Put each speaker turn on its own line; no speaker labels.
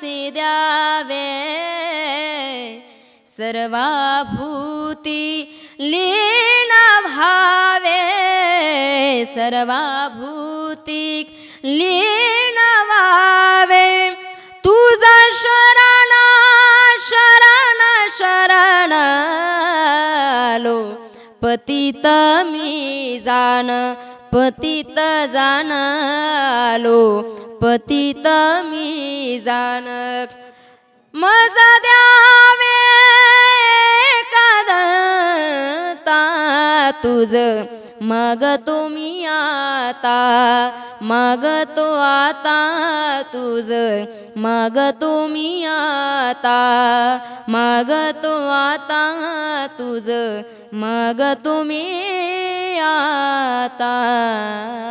असे द्यावे? सर्वाभूती लीन भावे सर्वाभूती लीन व्हावे. तुझा शरण शरण शरण. लो पतित मी जाण. पतित जाणलो पतित मी जाण मजा द्यावे कादता तुझ. मग तुम्ही आता मागतो आता तुझ. मग तुम्ही आता मागतो आता तुझ. तुम्ही आ आता